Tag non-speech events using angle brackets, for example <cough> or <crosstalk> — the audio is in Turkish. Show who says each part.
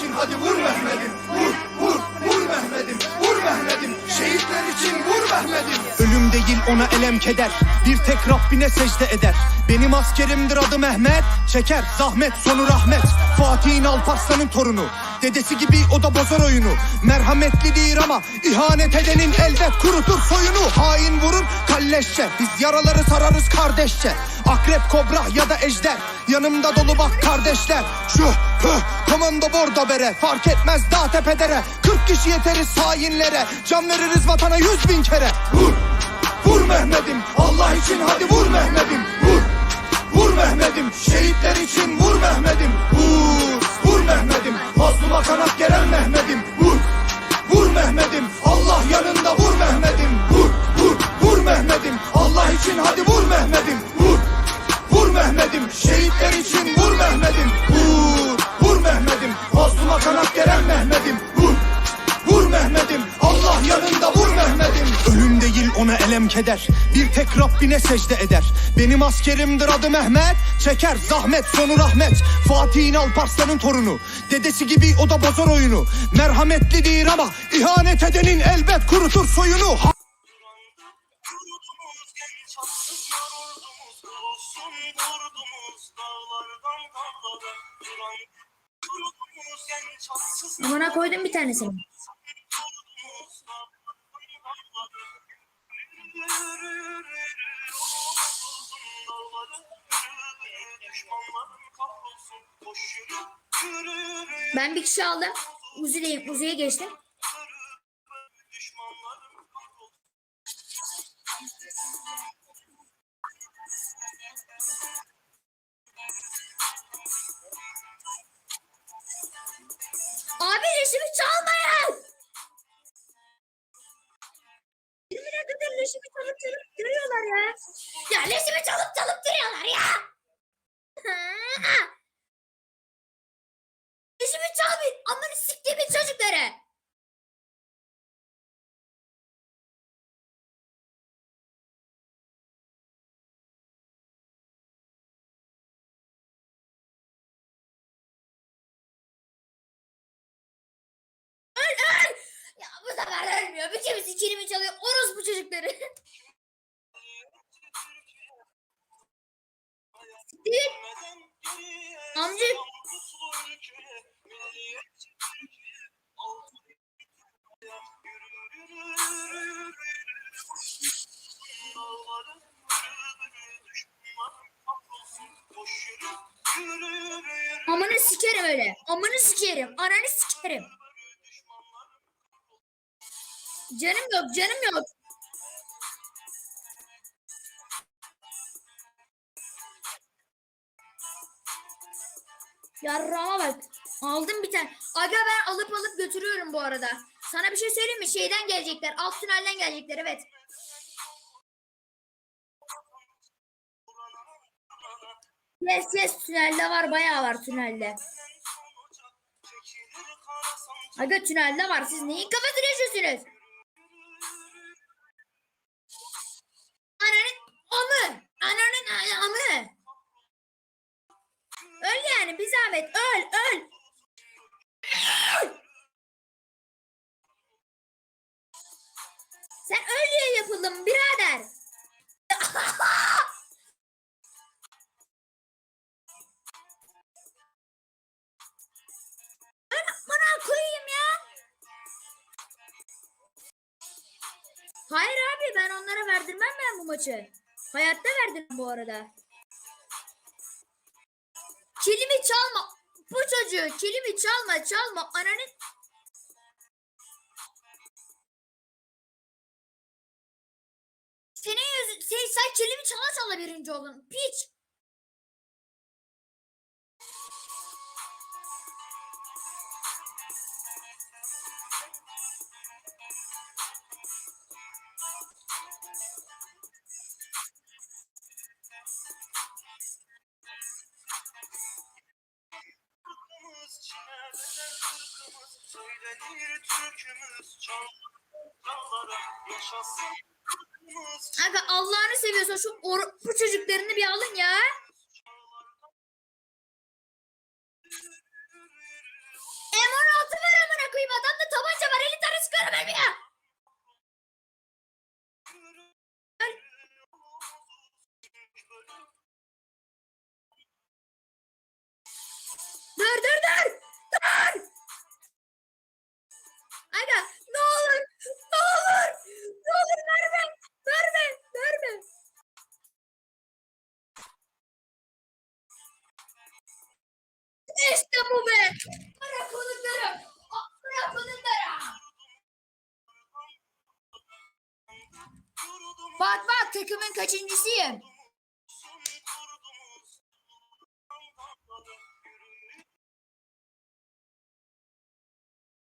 Speaker 1: için hadi vur Mehmet'im. Vur, vur, vur Mehmet'im. Vur Mehmet'im. Şehitler için vur Mehmet'im.
Speaker 2: Ölüm değil ona elem keder Bir tek Rabbine secde eder Benim askerimdir adı Mehmet Çeker zahmet sonu rahmet Fatih'in Alparslan'ın torunu Dedesi gibi o da bozar oyunu. Merhametlidir ama ihanet edenin elbet kurutur soyunu. Hain vurur kalleşçe. Biz yaraları sararız kardeşçe. Akrep kobra ya da ejder. Yanımda dolu bak kardeşler. Şu hı, komando bordo bere. Fark etmez dağ tepedere 40 kişi yeteriz hainlere. Can veririz vatana yüz bin kere.
Speaker 1: Vur, vur Mehmet'im. Allah için hadi vur Mehmet'im. Vur, vur Mehmet'im. Şehitler için
Speaker 2: değil elem keder. Bir tek Rabbine secde eder. Benim askerimdir adı Mehmet. Çeker zahmet sonu rahmet. Fatih'in Alparslan'ın torunu. Dedesi gibi o da bozar oyunu. Merhametlidir ama ihanet edenin elbet kurutur soyunu. Ha-
Speaker 3: Yurdumuz genç atsızlar ordumuz
Speaker 4: Ben bir kişi aldım. Uzi'deyim. Uzi'ye geçtim. Abi leşimi çalmayın. 20 dakikadır leşimi çalıp çalıp duruyorlar ya. Ya leşimi çalıp çalıp duruyorlar ya. Ya bu sefer ölmüyor. Bir kimisi kilimi çalıyor. Orospu çocukları. Siktir. <laughs> Amca. Amanı sikerim öyle. Amanı sikerim. Ananı sikerim. Canım yok, canım yok. Yarrama bak. Aldım bir tane. Aga ben alıp alıp götürüyorum bu arada. Sana bir şey söyleyeyim mi? Şeyden gelecekler. Alt tünelden gelecekler evet. Yes yes tünelde var bayağı var tünelde. Aga tünelde var. Siz neyin kafasını yaşıyorsunuz? Öl yani bir zahmet. Öl öl. Sen öl diye yapıldım birader. <laughs> Hayır abi ben onlara verdirmem ben bu maçı. Hayatta verdim bu arada. Kilimi çalma. Bu çocuğu kilimi çalma çalma ananın. Senin yüzün sen, sen kilimi çala çala birinci oldun. Piç.
Speaker 3: bir
Speaker 4: Aga Allah'ını seviyorsan şu bu çocuklarını bir alın ya. M16 ver amına koyayım adamda tabanca var 50 tane sıkarım elbine. Dur dur dur. İşte bu be. Bırak konuklarım. Bırak konuklarım. Bak bak takımın kaçıncısıyım.